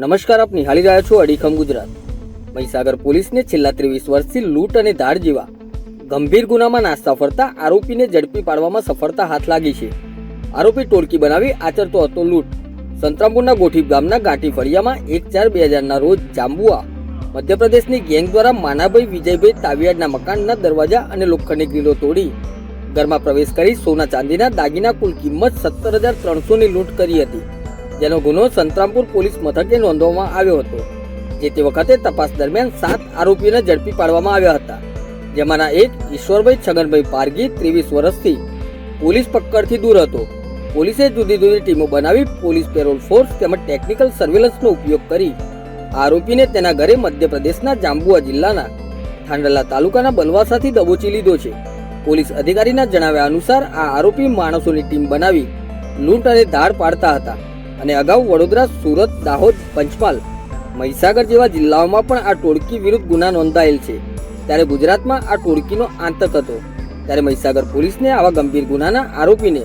નમસ્કાર, આપ નિહાળી રહ્યા છો અડીખમ ગુજરાત. મહીસાગર પોલીસને છેલ્લા ત્રેવીસ વર્ષથી લૂંટ અને ધાડ જેવા ગંભીર ગુનામાં નાસ્તા ફરતા આરોપીને ઝડપી પાડવામાં સફળતા હાથ લાગી છે. આરોપી ટોળકી બનાવી આચરતો હતો લૂંટ. સંતરામપુરના ગોઠી ગામના ગાંઠી ફળિયામાં એક ચાર બે હજારના રોજ જાંબુઆ, મધ્યપ્રદેશની ગેંગ દ્વારા માનાભાઈ વિજયભાઈ તાવિયાડના મકાનના દરવાજા અને લોખંડની ગ્રીલો તોડી ઘરમાં પ્રવેશ કરી સોના ચાંદીના દાગીના કુલ કિંમત સત્તર હજાર ત્રણસોની લૂંટ કરી હતી. જેનો ગુનો સંતરામપુર પોલીસ મથકે નોંધવામાં આવ્યો હતો, જે તે વખતે તપાસ દરમિયાન સાત આરોપીઓને ઝડપી પાડવામાં આવ્યા હતા, જેમાંના એક ઈશ્વરભાઈ છગનભાઈ પારગી ત્રેવીસ વર્ષથી પોલીસ પકડથી દૂર હતો. પોલીસે જુદી જુદી ટીમો બનાવી પોલીસ પેરોલ ફોર્સ તેમજ ટેકનિકલ સર્વેલન્સનો ઉપયોગ કરી આરોપીને તેના ઘરે મધ્યપ્રદેશના જાંબુઆ જિલ્લાના ખાંડલા તાલુકાના બલવાસાથી દબોચી લીધો છે. પોલીસ અધિકારીના જણાવ્યા અનુસાર આ આરોપી માણસોની ટીમ બનાવી લૂંટ અને ધાડ પાડતા હતા. અને અગાઉ વડોદરા, સુરત, દાહોદ, પંચમહાલ, મહીસાગર જેવા જિલ્લાઓમાં પણ આ ટોળકી વિરુદ્ધ ગુના નોંધાયેલ છે. ત્યારે ગુજરાતમાં આ ટોળકીનો આતંક હતો. ત્યારે મહીસાગર પોલીસને આવા ગંભીર ગુનાના આરોપીને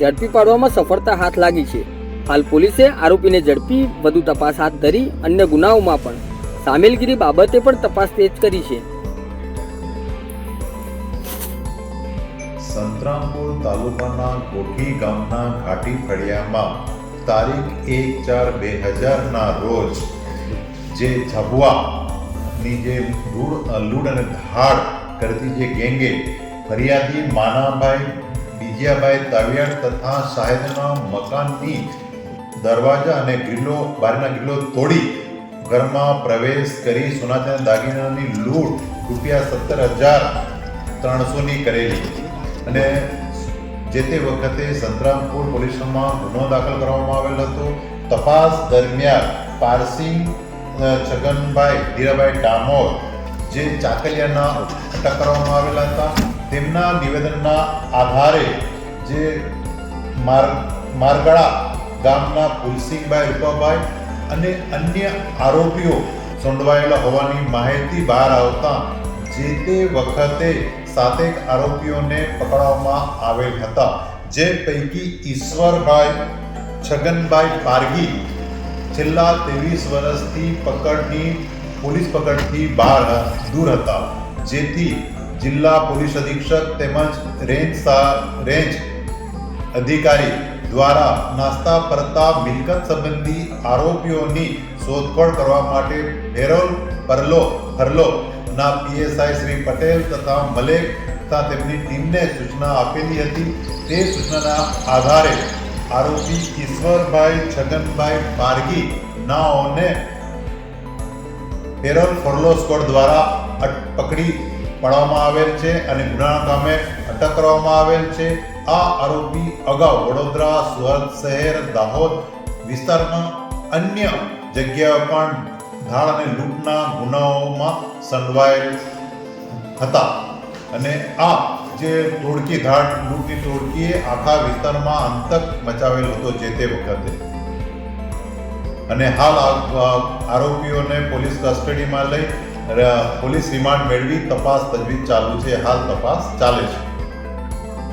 ઝડપી પાડવામાં સફળતા હાથ લાગી છે. હાલ પોલીસે આરોપીને ઝડપી, વધુ તપાસ હાથ ધરી અન્ય ગુનાઓમાં પણ સામેલગીરી બાબતે પણ તપાસ તેજ કરી છે. સંતરામપુર તાલુકાના કોઠી ગામના ઘાટી ફળિયામાં તારીખ એક ચાર બે હજારના રોજ જે ઝબવાની જે લૂડ લૂડ અને ધાડ કરતી જે ગેંગે, ફરિયાદી માનાભાઈ, બીજિયાભાઈ તાવિયાડ તથા સાહેબના મકાનની દરવાજા અને ગ્રીલો બારીના ગ્રીલો તોડી ઘરમાં પ્રવેશ કરી સોનાચાંદી દાગીનાની લૂંટ રૂપિયા સત્તર હજાર ત્રણસોની કરેલી. અને જે તે વખતે સંતરામપુર પોલીસમાં ગુનો દાખલ કરવામાં આવેલ હતો. તપાસ દરમિયાન પારસિંગ છગનભાઈ, ધીરાભાઈ ડામોર જે ચાકલિયાના અટક કરવામાં આવેલા હતા. તેમના નિવેદનના આધારે જે માર મારગડા ગામના કુલસિંગભાઈ રૂપાભાઈ અને અન્ય આરોપીઓ સંડવાયેલા હોવાની માહિતી બહાર આવતા જે તે વખતે સાતેક આરોપીઓને પકડવામાં આવેલ હતા, જે પૈકી ઈશ્વરભાઈ, છગનભાઈ પારગી છેલ્લા ત્રેવીસ વર્ષથી પકડની, પોલીસ પકડથી બહાર દૂર હતા. જેથી જિલ્લા પોલીસ અધિક્ષક તેમજ રેન્જ રેન્જ અધિકારી દ્વારા નાસ્તા પરતા મિલકત સંબંધી આરોપીઓની શોધખોળ કરવા માટે ભેરોલ પરલો ફરલો ના પીએસઆઈ શ્રી પટેલ તથા મલેક તથા તેમની ટીમને સૂચના આપેલી હતી. તે સૂચનાના આધારે આરોપી ઈશ્વરભાઈ છગનભાઈ પારગી નાઓને પેરોલ ફરલો સ્કોડ દ્વારા પકડી પાડવામાં આવેલ છે અને ગુના કામે અટક કરવામાં આવેલ છે. આ આરોપી અગાઉ વડોદરા, સુરત શહેર, દાહોદ વિસ્તારમાં અન્ય જગ્યાઓ પણ ધાળ અને લૂંટના ગુનાઓમાં સંડવાયેલ હતા. અને આ જે તોડકી ધાડ લૂંટની તોડકીએ આખા વિસ્તારમાં અંતક મચાવેલ હતો જે તે વખતે. અને હાલ આરોપીઓને પોલીસ કસ્ટડીમાં લઈ પોલીસ રિમાન્ડ મેળવી તપાસ તજવીજ ચાલુ છે. હાલ તપાસ ચાલે છે.